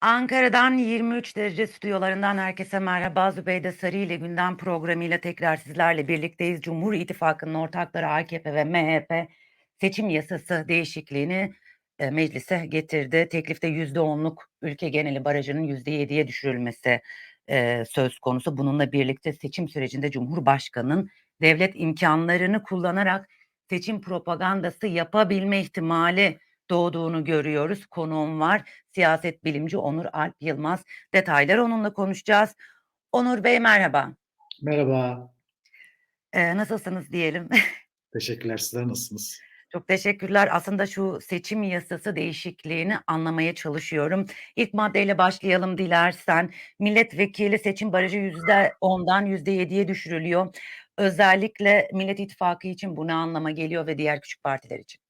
Ankara'dan 23 derece stüdyolarından herkese merhaba. Zübeyde Sarı ile gündem programıyla tekrar sizlerle birlikteyiz. Cumhur İttifakı'nın ortakları AKP ve MHP seçim yasası değişikliğini e, meclise getirdi. Teklifte %10'luk ülke geneli barajının %7'ye düşürülmesi e, söz konusu. Bununla birlikte seçim sürecinde Cumhurbaşkanı'nın devlet imkanlarını kullanarak seçim propagandası yapabilme ihtimali doğduğunu görüyoruz. Konuğum var. Siyaset bilimci Onur Alp Yılmaz. Detayları onunla konuşacağız. Onur Bey merhaba. Merhaba. Ee, nasılsınız diyelim. Teşekkürler. Sizler nasılsınız? Çok teşekkürler. Aslında şu seçim yasası değişikliğini anlamaya çalışıyorum. İlk maddeyle başlayalım dilersen. Milletvekili seçim barajı %10'dan %7'ye düşürülüyor. Özellikle Millet İttifakı için bu ne anlama geliyor ve diğer küçük partiler için?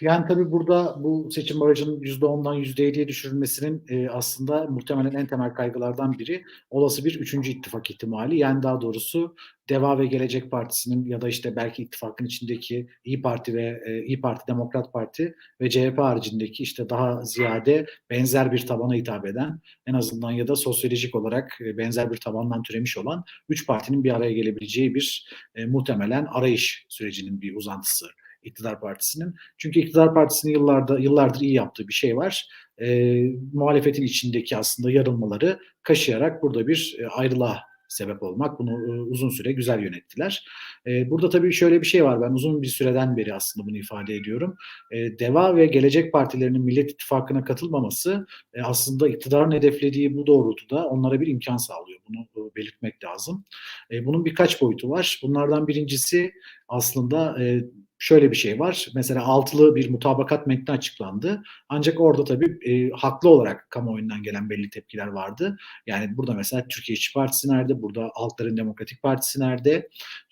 Yani tabii burada bu seçim barajının %10'dan %7'ye düşürülmesinin e, aslında muhtemelen en temel kaygılardan biri olası bir üçüncü ittifak ihtimali. Yani daha doğrusu Deva ve Gelecek Partisi'nin ya da işte belki ittifakın içindeki İyi Parti ve e, İyi Parti, Demokrat Parti ve CHP haricindeki işte daha ziyade benzer bir tabana hitap eden en azından ya da sosyolojik olarak e, benzer bir tabandan türemiş olan üç partinin bir araya gelebileceği bir e, muhtemelen arayış sürecinin bir uzantısı iktidar partisinin. Çünkü iktidar partisinin yıllarda yıllardır iyi yaptığı bir şey var. E, muhalefetin içindeki aslında yarılmaları kaşıyarak burada bir e, ayrılığa sebep olmak. Bunu e, uzun süre güzel yönettiler. E, burada tabii şöyle bir şey var. Ben uzun bir süreden beri aslında bunu ifade ediyorum. E, Deva ve Gelecek Partilerinin Millet İttifakı'na katılmaması e, aslında iktidarın hedeflediği bu doğrultuda onlara bir imkan sağlıyor. Bunu e, belirtmek lazım. E, bunun birkaç boyutu var. Bunlardan birincisi aslında e, şöyle bir şey var. Mesela altılı bir mutabakat metni açıklandı. Ancak orada tabii e, haklı olarak kamuoyundan gelen belli tepkiler vardı. Yani burada mesela Türkiye İşçi Partisi nerede? Burada Halkların Demokratik Partisi nerede?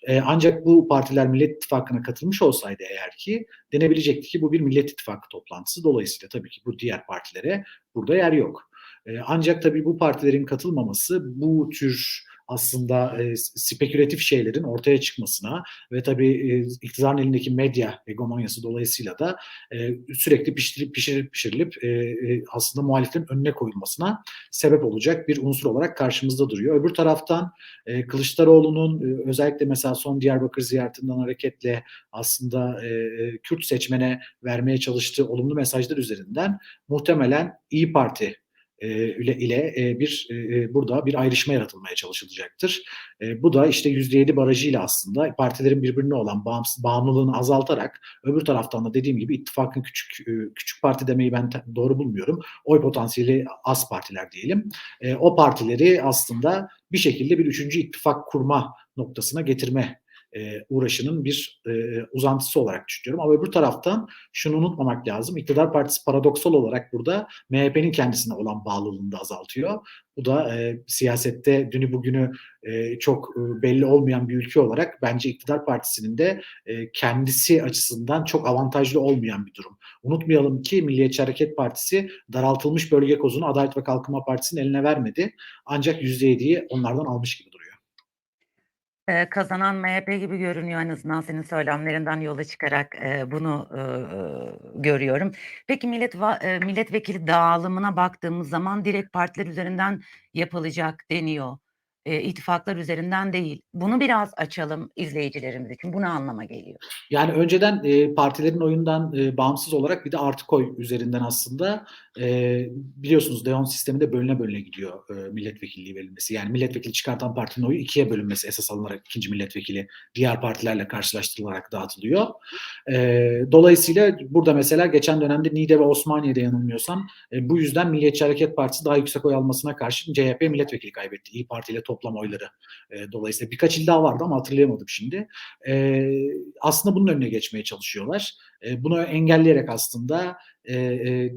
E, ancak bu partiler Millet İttifakı'na katılmış olsaydı eğer ki denebilecekti ki bu bir Millet İttifakı toplantısı. Dolayısıyla tabii ki bu diğer partilere burada yer yok. E, ancak tabii bu partilerin katılmaması bu tür aslında e, spekülatif şeylerin ortaya çıkmasına ve tabii e, iktidarın elindeki medya hegemonyası dolayısıyla da e, sürekli pişirilip pişirilip e, e, aslında muhaliflerin önüne koyulmasına sebep olacak bir unsur olarak karşımızda duruyor. Öbür taraftan e, Kılıçdaroğlu'nun e, özellikle mesela son Diyarbakır ziyaretinden hareketle aslında e, e Kürt seçmene vermeye çalıştığı olumlu mesajlar üzerinden muhtemelen İyi Parti ile, ile bir burada bir ayrışma yaratılmaya çalışılacaktır. Bu da işte %7 barajıyla aslında partilerin birbirine olan bağımsız, bağımlılığını azaltarak öbür taraftan da dediğim gibi ittifakın küçük küçük parti demeyi ben doğru bulmuyorum. Oy potansiyeli az partiler diyelim. O partileri aslında bir şekilde bir üçüncü ittifak kurma noktasına getirme e, uğraşının bir e, uzantısı olarak düşünüyorum. Ama öbür taraftan şunu unutmamak lazım. İktidar Partisi paradoksal olarak burada MHP'nin kendisine olan bağlılığını da azaltıyor. Bu da e, siyasette dünü bugünü e, çok e, belli olmayan bir ülke olarak bence iktidar partisinin de e, kendisi açısından çok avantajlı olmayan bir durum. Unutmayalım ki Milliyetçi Hareket Partisi daraltılmış bölge kozunu Adalet ve Kalkınma Partisi'nin eline vermedi. Ancak %7'yi onlardan almış gibi duruyor. Kazanan MHP gibi görünüyor en azından senin söylemlerinden yola çıkarak, bunu, görüyorum. Peki millet milletvekili dağılımına baktığımız zaman direkt partiler üzerinden yapılacak deniyor. Eee, ittifaklar üzerinden değil. Bunu biraz açalım izleyicilerimiz için. Bu ne anlama geliyor? Yani önceden e, partilerin oyundan e, bağımsız olarak bir de artı koy üzerinden aslında e, biliyorsunuz Deon sisteminde bölüne bölüne gidiyor e, milletvekilliği verilmesi. Yani milletvekili çıkartan partinin oyu ikiye bölünmesi esas alınarak ikinci milletvekili diğer partilerle karşılaştırılarak dağıtılıyor. E, dolayısıyla burada mesela geçen dönemde Niğde ve Osmaniye'de yanılmıyorsam e, bu yüzden Milliyetçi Hareket Partisi daha yüksek oy almasına karşın CHP milletvekili kaybetti. İyi Parti ile toplam oyları e, dolayısıyla. Birkaç il daha vardı ama hatırlayamadım şimdi. E, aslında bunun önüne geçmeye çalışıyorlar. E, bunu engelleyerek aslında e, e,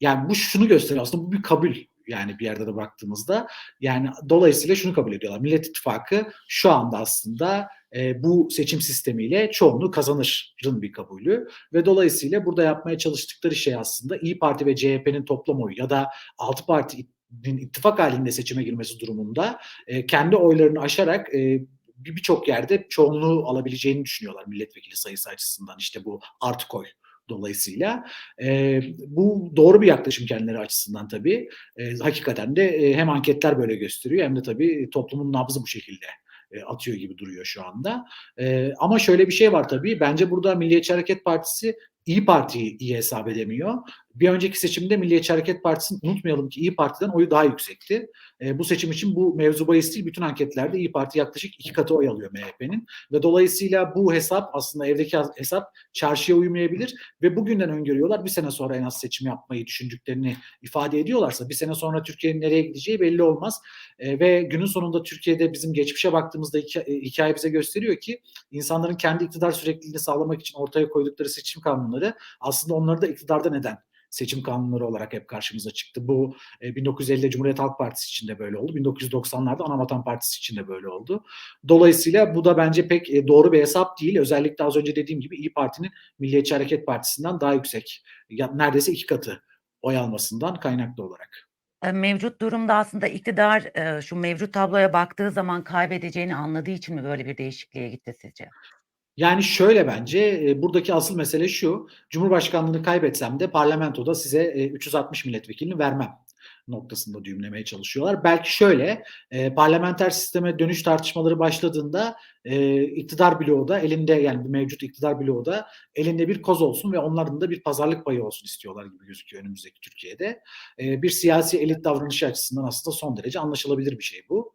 yani bu şunu gösteriyor aslında bu bir kabul yani bir yerde de baktığımızda yani dolayısıyla şunu kabul ediyorlar. Millet İttifakı şu anda aslında e, bu seçim sistemiyle çoğunluğu kazanırın bir kabulü ve dolayısıyla burada yapmaya çalıştıkları şey aslında İyi Parti ve CHP'nin toplam oyu ya da altı parti ittifak halinde seçime girmesi durumunda e, kendi oylarını aşarak e, birçok yerde çoğunluğu alabileceğini düşünüyorlar milletvekili sayısı açısından işte bu artı koy dolayısıyla. E, bu doğru bir yaklaşım kendileri açısından tabii. E, hakikaten de e, hem anketler böyle gösteriyor hem de tabii toplumun nabzı bu şekilde e, atıyor gibi duruyor şu anda. E, ama şöyle bir şey var tabii. Bence burada Milliyetçi Hareket Partisi İyi Parti'yi iyi hesap edemiyor. Bir önceki seçimde Milliyetçi Hareket Partisi'nin unutmayalım ki İyi Parti'den oyu daha yüksekti. E, bu seçim için bu mevzu bahis değil. Bütün anketlerde İyi Parti yaklaşık iki katı oy alıyor MHP'nin. Ve dolayısıyla bu hesap aslında evdeki hesap çarşıya uymayabilir. Ve bugünden öngörüyorlar. Bir sene sonra en az seçim yapmayı düşündüklerini ifade ediyorlarsa bir sene sonra Türkiye'nin nereye gideceği belli olmaz. E, ve günün sonunda Türkiye'de bizim geçmişe baktığımızda hikaye bize gösteriyor ki insanların kendi iktidar sürekliliğini sağlamak için ortaya koydukları seçim kanunları aslında onları da iktidarda neden seçim kanunları olarak hep karşımıza çıktı. Bu e, 1950'de Cumhuriyet Halk Partisi için de böyle oldu. 1990'larda Anavatan Partisi için de böyle oldu. Dolayısıyla bu da bence pek e, doğru bir hesap değil. Özellikle az önce dediğim gibi İyi Parti'nin Milliyetçi Hareket Partisi'nden daha yüksek. Neredeyse iki katı oy almasından kaynaklı olarak. Mevcut durumda aslında iktidar e, şu mevcut tabloya baktığı zaman kaybedeceğini anladığı için mi böyle bir değişikliğe gitti sizce? Yani şöyle bence e, buradaki asıl mesele şu. Cumhurbaşkanlığını kaybetsem de parlamentoda size e, 360 milletvekilini vermem noktasında düğümlemeye çalışıyorlar. Belki şöyle e, parlamenter sisteme dönüş tartışmaları başladığında e, iktidar bloğu da elinde yani mevcut iktidar bloğu da elinde bir koz olsun ve onların da bir pazarlık payı olsun istiyorlar gibi gözüküyor önümüzdeki Türkiye'de. E, bir siyasi elit davranışı açısından aslında son derece anlaşılabilir bir şey bu.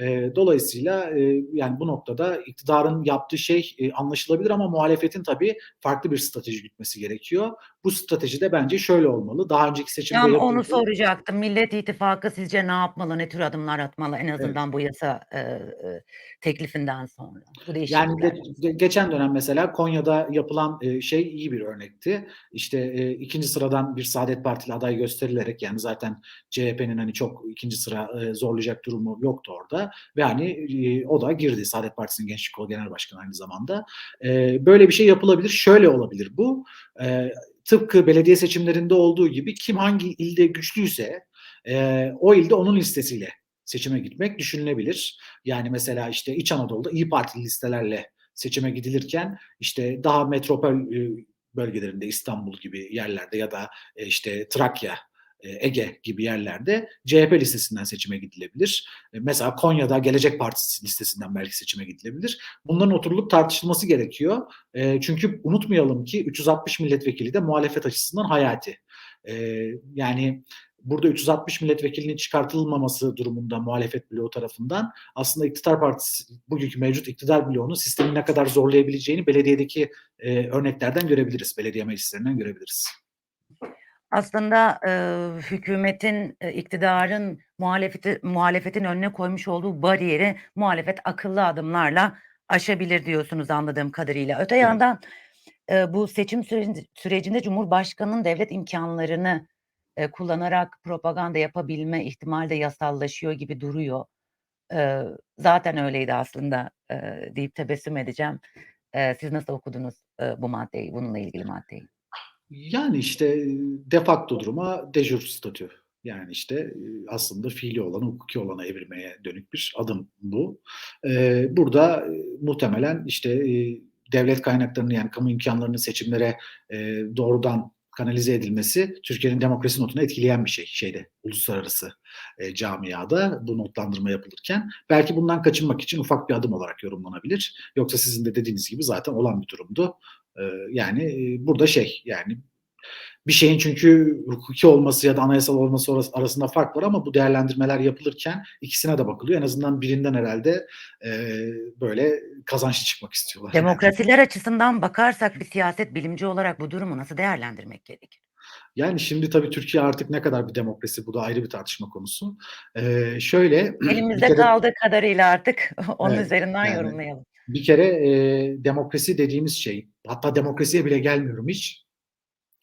E, dolayısıyla e, yani bu noktada iktidarın yaptığı şey e, anlaşılabilir ama muhalefetin tabii farklı bir strateji gütmesi gerekiyor. Bu strateji de bence şöyle olmalı. Daha önceki seçimde Yani yapıldı. onu soracaktım. Millet İttifakı sizce ne yapmalı, ne tür adımlar atmalı en azından evet. bu yasa e, e, teklifinden sonra? Bu yani de, de, geçen dönem mesela Konya'da yapılan e, şey iyi bir örnekti. İşte e, ikinci sıradan bir Saadet Partili aday gösterilerek yani zaten CHP'nin hani çok ikinci sıra e, zorlayacak durumu yoktu orada ve hani e, o da girdi Saadet Partisi'nin Gençlik Kolu Genel Başkanı aynı zamanda. E, böyle bir şey yapılabilir. Şöyle olabilir bu. E, tıpkı belediye seçimlerinde olduğu gibi kim hangi ilde güçlüyse e, o ilde onun listesiyle seçime gitmek düşünülebilir. Yani mesela işte İç Anadolu'da İyi Partili listelerle seçime gidilirken işte daha metropol e, bölgelerinde İstanbul gibi yerlerde ya da işte Trakya Ege gibi yerlerde CHP listesinden seçime gidilebilir. Mesela Konya'da Gelecek Partisi listesinden belki seçime gidilebilir. Bunların oturulup tartışılması gerekiyor. Çünkü unutmayalım ki 360 milletvekili de muhalefet açısından hayati. Yani burada 360 milletvekilinin çıkartılmaması durumunda muhalefet bloğu tarafından aslında iktidar partisi, bugünkü mevcut iktidar bloğunun sistemi ne kadar zorlayabileceğini belediyedeki örneklerden görebiliriz. Belediye meclislerinden görebiliriz. Aslında, eee, hükümetin, eee, iktidarın muhalefeti muhalefetin önüne koymuş olduğu bariyeri muhalefet akıllı adımlarla aşabilir diyorsunuz anladığım kadarıyla. Öte Evet. yandan, eee, bu seçim sürecinde sürecinde Cumhurbaşkanı'nın devlet imkânlarını, eee, kullanarak propaganda yapabilme ihtimali de yasallaşıyor gibi duruyor. Eee, zaten öyleydi aslında, eee, deyip tebessüm edeceğim. Eee, siz nasıl okudunuz, eee, bu maddeyi, bununla ilgili maddeyi? Yani, işte, de facto duruma de jure statü. Yani, işte, aslında fiili olanı hukuki olana evirmeye dönük bir adım bu. Burada, muhtemelen, işte, devlet kaynaklarını yani kamu imkânlarının seçimlere, doğrudan kanalize edilmesi Türkiye'nin demokrasi notunu etkileyen bir şey şeyde, uluslararası, eee, camiada bu notlandırma yapılırken. Belki bundan kaçınmak için ufak bir adım olarak yorumlanabilir. Yoksa sizin de dediğiniz gibi zaten olan bir durumdu. Yani, burada şey, yani bir şeyin çünkü hukuki olması ya da anayasal olması arasında fark var ama bu değerlendirmeler yapılırken ikisine de bakılıyor. En azından birinden herhâlde, eee, böyle kazançlı çıkmak istiyorlar. Demokrasiler açısından bakarsak bir siyaset bilimci olarak bu durumu nasıl değerlendirmek gerekir? Yani, şimdi tabii Türkiye artık ne kadar bir demokrasi bu da ayrı bir tartışma konusu. Eee, şöyle Elimizde kere kaldığı kadarıyla artık onun Evet, üzerinden yani yorumlayalım. bir kere, eee, demokrasi dediğimiz şey, hatta demokrasiye bile gelmiyorum hiç.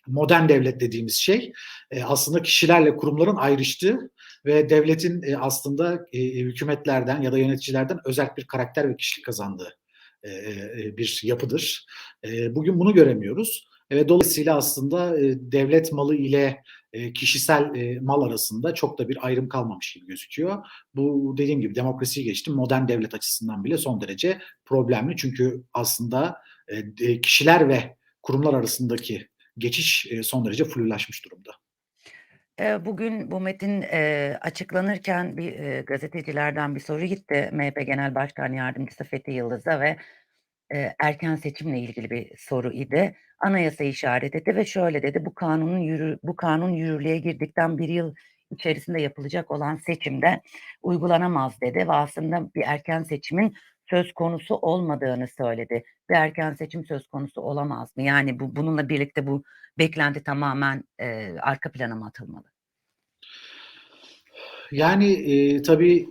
Modern devlet dediğimiz şey, eee, aslında kişilerle kurumların ayrıştığı ve devletin, eee, aslında, eee, hükümetlerden ya da yöneticilerden özerk bir karakter ve kişilik kazandığı, bir yapıdır. Bugün bunu göremiyoruz. Eee, dolayısıyla aslında, eee, devlet malı ile, eee, kişisel, eee, mal arasında çok da bir ayrım kalmamış gibi gözüküyor. Bu dediğim gibi demokrasiyi geçtim, modern devlet açısından bile son derece problemli. Çünkü aslında, d kişiler ve kurumlar arasındaki geçiş, eee, son derece flulaşmış durumda. Eee, bugün bu metin, eee, açıklanırken bir, eee, gazetecilerden bir soru gitti MHP Genel Başkan Yardımcısı Fethi Yıldız'a ve, eee, erken seçimle ilgili bir soru idi. Anayasayı işaret etti ve şöyle dedi: "Bu kanunun yürü bu kanun yürürlüğe girdikten 1 yıl içerisinde yapılacak olan seçimde uygulanamaz." dedi ve aslında bir erken seçimin söz konusu olmadığını söyledi. Bir erken seçim söz konusu olamaz mı? Yani bu bununla birlikte bu beklenti tamamen, eee, arka plana mı atılmalı? Yani, eee, tabii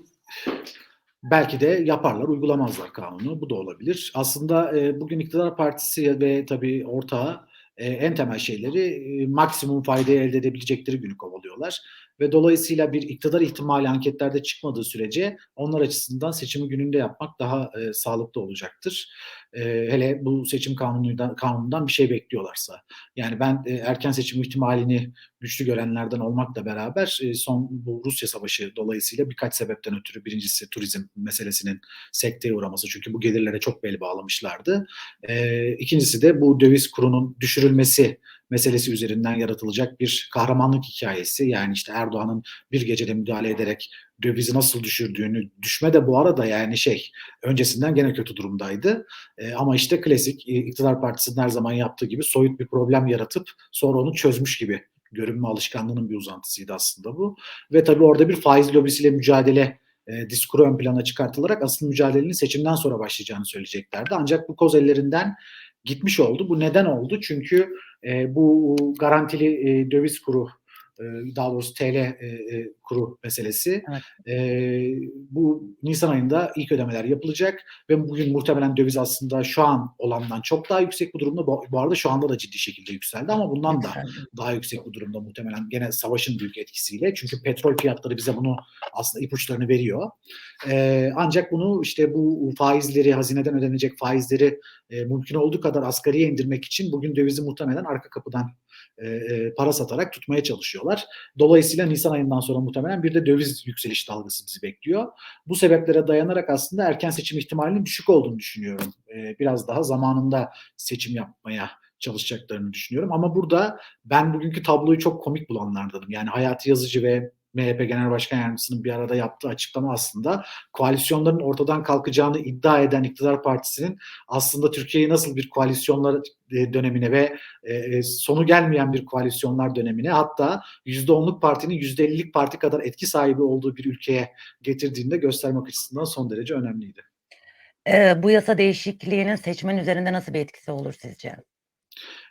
belki de yaparlar, uygulamazlar kanunu. Bu da olabilir. Aslında, eee, bugün iktidar partisi ve tabii ortağı, eee, en temel şeyleri, eee, maksimum faydayı elde edebilecekleri günü kovalıyorlar ve dolayısıyla bir iktidar ihtimali anketlerde çıkmadığı sürece onlar açısından seçimi gününde yapmak daha, eee, sağlıklı olacaktır. Eee, hele bu seçim kanunuydan kanunundan bir şey bekliyorlarsa. Yani ben, eee, erken seçim ihtimalini güçlü görenlerden olmakla beraber, eee, son bu Rusya savaşı dolayısıyla birkaç sebepten ötürü 1'incisi turizm meselesinin sekteye uğraması çünkü bu gelirlere çok bel bağlamışlardı. Eee, 2'ncisi de bu döviz kurunun düşürülmesi meselesi üzerinden yaratılacak bir kahramanlık hikâyesi. Yani, işte, Erdoğan'ın bir gecede müdahale ederek dövizi nasıl düşürdüğünü, düşme de bu arada yani şey, öncesinden gene kötü durumdaydı. Eee, ama işte klasik, iii, iktidar partisinin her zaman yaptığı gibi soyut bir problem yaratıp sonra onu çözmüş gibi görünme alışkanlığının bir uzantısıydı aslında bu ve tabii orada bir faiz lobisiyle mücadele, eee, diskuru ön plana çıkartılarak asıl mücadelenin seçimden sonra başlayacağını söyleyeceklerdi. Ancak bu koz ellerinden gitmiş oldu. Bu neden oldu? Çünkü, eee, bu garantili, eee, döviz kuru, daha doğrusu TL, eee, kuru meselesi, Evet. bu nisan ayında ilk ödemeler yapılacak ve bugün muhtemelen döviz aslında şu an olandan çok daha yüksek bir durumda. Bu bu arada şu anda da ciddi şekilde yükseldi ama bundan da daha yüksek bir durumda muhtemelen gene savaşın büyük etkisiyle. Çünkü petrol fiyatları bize bunu aslında ipuçlarını veriyor. Ancak bunu, işte, bu faizleri, hazineden ödenecek faizleri, mümkün olduğu kadar asgariye indirmek için bugün dövizi muhtemelen arka kapıdan, para satarak tutmaya çalışıyorlar. Dolayısıyla nisan ayından sonra muhtemelen bir de döviz yükseliş dalgası bizi bekliyor. Bu sebeplere dayanarak aslında erken seçim ihtimalinin düşük olduğunu düşünüyorum. Eee, biraz daha zamanında seçim yapmaya çalışacaklarını düşünüyorum ama burada ben bugünkü tabloyu çok komik bulanlardanım. Yani Hayati Yazıcı ve MHP Genel Başkan Yardımcısının bir arada yaptığı açıklama aslında koalisyonların ortadan kalkacağını iddia eden iktidar partisinin aslında Türkiye'yi nasıl bir koalisyonlar, eee, dönemine ve, eee, sonu gelmeyen bir koalisyonlar dönemine hatta %10'luk partinin %50'lik parti kadar etki sahibi olduğu bir ülkeye getirdiğini de göstermek açısından son derece önemliydi. Eee, bu yasa değişikliğinin seçmen üzerinde nasıl bir etkisi olur sizce?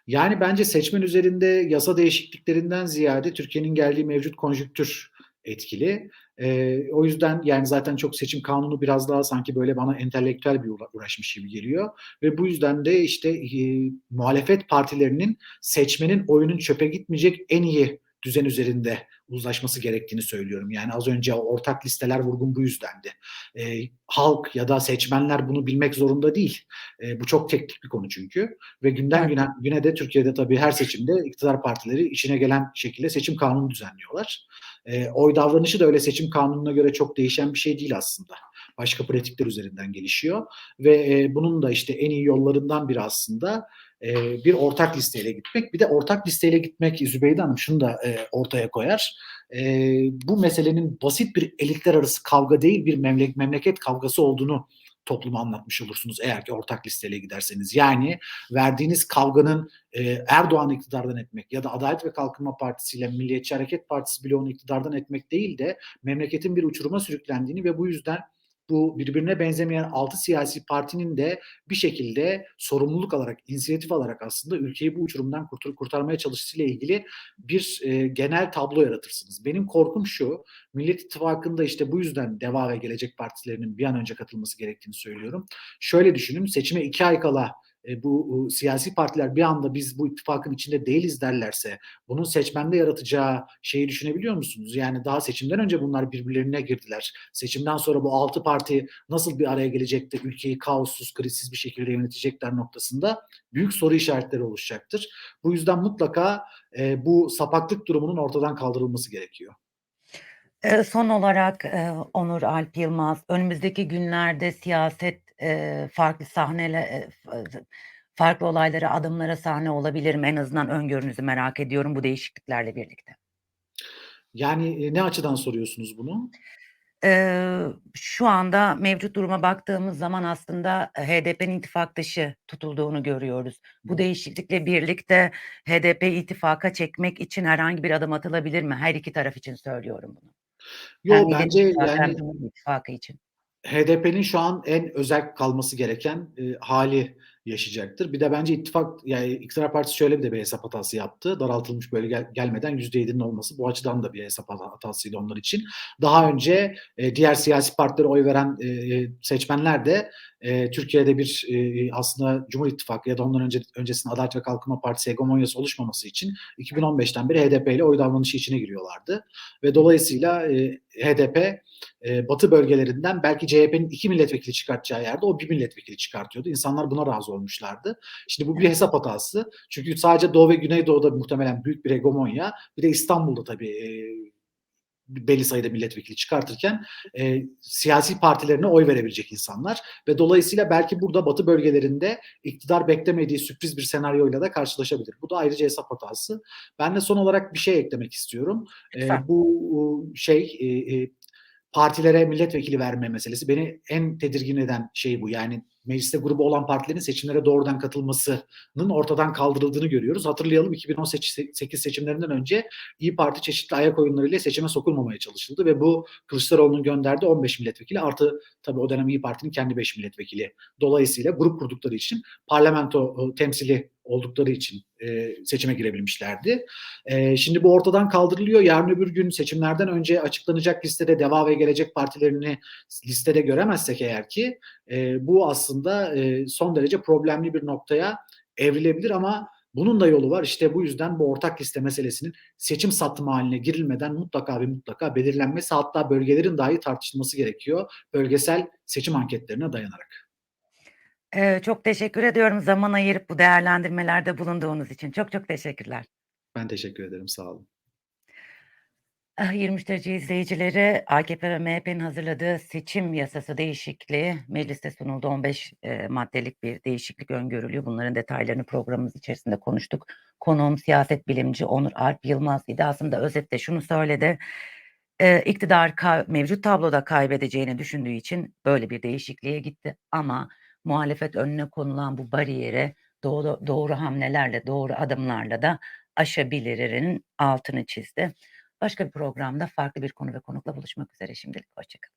Yani, bence seçmen üzerinde yasa değişikliklerinden ziyade Türkiye'nin geldiği mevcut konjüktür etkili. Eee, o yüzden, yani, zaten çok seçim kanunu biraz daha sanki böyle bana entelektüel bir uğra uğraşmış gibi geliyor ve bu yüzden de, işte, iii, muhalefet partilerinin seçmenin oyunun çöpe gitmeyecek en iyi düzen üzerinde uzlaşması gerektiğini söylüyorum. Yani, az önce ortak listeler vurgum bu yüzdendi. Eee, halk ya da seçmenler bunu bilmek zorunda değil. Eee, bu çok teknik bir konu çünkü ve günden güne güne de Türkiye'de tabii her seçimde iktidar partileri işine gelen şekilde seçim kanunu düzenliyorlar. Eee, oy davranışı da öyle seçim kanununa göre çok değişen bir şey değil aslında. Başka pratikler üzerinden gelişiyor ve, eee, bunun da, işte, en iyi yollarından biri aslında, eee, bir ortak listeyle gitmek. Bir de ortak listeyle gitmek Zübeyde Hanım şunu da, eee, ortaya koyar. Eee, bu meselenin basit bir elitler arası kavga değil, bir memle memleket kavgası olduğunu topluma anlatmış olursunuz eğer ki ortak listeyle giderseniz. Yani, verdiğiniz kavganın, eee, Erdoğan'ı iktidardan etmek ya da Adalet ve Kalkınma Partisi ile Milliyetçi Hareket Partisi bloğunu iktidardan etmek değil de memleketin bir uçuruma sürüklendiğini ve bu yüzden bu birbirine benzemeyen 6 siyasi partinin de bir şekilde sorumluluk alarak, inisiyatif alarak aslında ülkeyi bu uçurumdan kurtar kurtarmaya çalıştığıyla ilgili bir, eee, genel tablo yaratırsınız. Benim korkum şu, Millet İttifakı'nda, işte, bu yüzden DEVA ve Gelecek partilerinin bir an önce katılması gerektiğini söylüyorum. Şöyle düşünün, seçime 2 ay kala, eee, bu, siyasi partiler bir anda biz bu ittifakın içinde değiliz derlerse bunun seçmende yaratacağı şeyi düşünebiliyor musunuz? Yani, daha seçimden önce bunlar birbirlerine girdiler. Seçimden sonra bu 6 parti nasıl bir araya gelecek de ülkeyi kaossuz, krizsiz bir şekilde yönetecekler noktasında büyük soru işaretleri oluşacaktır. Bu yüzden mutlaka, eee, bu sapaklık durumunun ortadan kaldırılması gerekiyor. Eee, son olarak, eee, Onur Alp Yılmaz, önümüzdeki günlerde siyaset, eee, farklı sahnele eee, f farklı olaylara, adımlara sahne olabilir mi? En azından öngörünüzü merak ediyorum bu değişikliklerle birlikte. Yani, eee, ne açıdan soruyorsunuz bunu? Eee, şu anda mevcut duruma baktığımız zaman aslında, HDP'nin ittifak dışı tutulduğunu görüyoruz. Bu değişiklikle birlikte HDP'yi ittifaka çekmek için herhangi bir adım atılabilir mi? Her 2 taraf için söylüyorum bunu. Hem Yo, Millet bence, İttifakı hem yani Cumhur İttifakı için. HDP'nin şu an en özerk kalması gereken, eee, hâli yaşayacaktır. Bir de bence ittifak, yani iktidar partisi şöyle bir de bir hesap hatası yaptı. Daraltılmış bölge gel gelmeden %7'nin olması bu açıdan da bir hesap hata hatasıydı onlar için. Daha önce, eee, diğer siyasi partilere oy veren, eee, seçmenler de, eee, Türkiye'de bir, eee, aslında Cumhur İttifakı ya da ondan önce öncesinde Adalet ve Kalkınma Partisi hegemonyası oluşmaması için 2015'ten beri HDP ile oy davranışı içine giriyorlardı ve dolayısıyla, eee, HDP, eee, Batı bölgelerinden belki CHP'nin 2 milletvekili çıkartacağı yerde o 1 milletvekili çıkartıyordu. İnsanlar buna razı olmuşlardı. Şimdi bu bir hesap hatası. Çünkü sadece Doğu ve Güneydoğu'da muhtemelen büyük bir hegemonya, bir de İstanbul'da tabii, eee, belli sayıda milletvekili çıkartırken, eee, siyasi partilerine oy verebilecek insanlar ve dolayısıyla belki burada Batı bölgelerinde iktidar beklemediği sürpriz bir senaryoyla da karşılaşabilir. Bu da ayrıca hesap hatası. Ben de son olarak bir şey eklemek istiyorum. Lütfen. bu, şey, eee, eee, partilere milletvekili verme meselesi beni en tedirgin eden şey bu. Yani mecliste grubu olan partilerin seçimlere doğrudan katılmasının ortadan kaldırıldığını görüyoruz. Hatırlayalım 2018 seçimlerinden önce İYİ Parti çeşitli ayak oyunlarıyla seçime sokulmamaya çalışıldı ve bu Kılıçdaroğlu'nun gönderdiği 15 milletvekili artı tabii o dönem İYİ Parti'nin kendi 5 milletvekili. Dolayısıyla grup kurdukları için parlamento, ııı, temsili oldukları için, eee, seçime girebilmişlerdi. Eee, şimdi bu ortadan kaldırılıyor. Yarın öbür gün seçimlerden önce açıklanacak listede Deva ve Gelecek partilerini listede göremezsek eğer ki, eee, bu aslında, eee, son derece problemli bir noktaya evrilebilir ama bunun da yolu var. İşte bu yüzden bu ortak liste meselesinin seçim satımı hâline girilmeden mutlaka ve mutlaka belirlenmesi hatta bölgelerin dahi tartışılması gerekiyor bölgesel seçim anketlerine dayanarak. Eee, çok teşekkür ediyorum zaman ayırıp bu değerlendirmelerde bulunduğunuz için. Çok çok teşekkürler. Ben teşekkür ederim, sağ olun. Ah, 23 derece izleyicileri, AKP ve MHP'nin hazırladığı seçim yasası değişikliği mecliste sunuldu. 15, eee, maddelik bir değişiklik öngörülüyor. Bunların detaylarını programımız içerisinde konuştuk. Konuğum siyaset bilimci Onur Alp Yılmaz idi. Aslında özetle şunu söyledi, eee, iktidar ka mevcut tabloda kaybedeceğini düşündüğü için böyle bir değişikliğe gitti ama muhalefet önüne konulan bu bariyeri doğru doğru hamlelerle, doğru adımlarla da aşabilirinin altını çizdi. Başka bir programda farklı bir konu ve konukla buluşmak üzere şimdilik hoşça kalın.